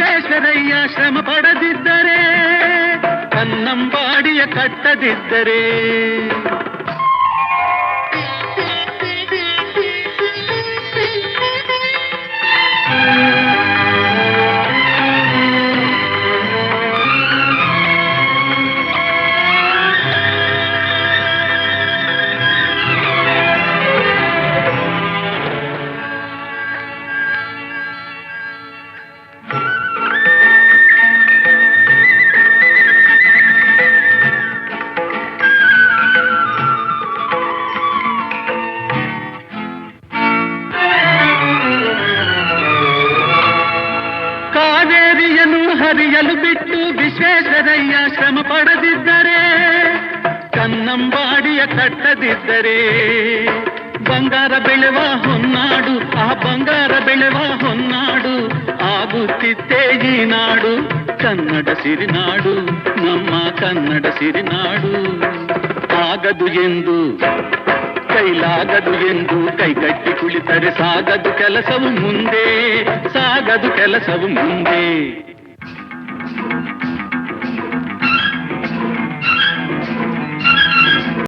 ವಿಶ್ವೇಶ್ವರಯ್ಯ ಶ್ರಮ ಪಡದಿದ್ದರೆ ಕನ್ನಂಬಾಡಿಯ ಕಟ್ಟದಿದ್ದರೆ. ಹರಿಯಲು ಬಿಟ್ಟು ವಿಶ್ವೇಶ್ವರಯ್ಯ ಶ್ರಮ ಪಡೆದಿದ್ದರೆ ಕನ್ನಂಬಾಡಿಯ ಕಟ್ಟದಿದ್ದರೆ, ಬಂಗಾರ ಬೆಳೆವ ಹೊನ್ನಾಡು, ಆ ಬಂಗಾರ ಬೆಳೆವ ಹೊನ್ನಾಡು, ಆಗುತ್ತಿತ್ತೇ ಈ ನಾಡು, ಕನ್ನಡ ಸಿರಿನಾಡು, ನಮ್ಮ ಕನ್ನಡ ಸಿರಿನಾಡು. ಆಗದು ಎಂದು, ಕೈಲಾಗದು ಎಂದು ಕೈಕಟ್ಟಿ ಕುಳಿತರೆ ಸಾಗದು ಕೆಲಸವು ಮುಂದೆ, ಸಾಗದು ಕೆಲಸವು ಮುಂದೆ.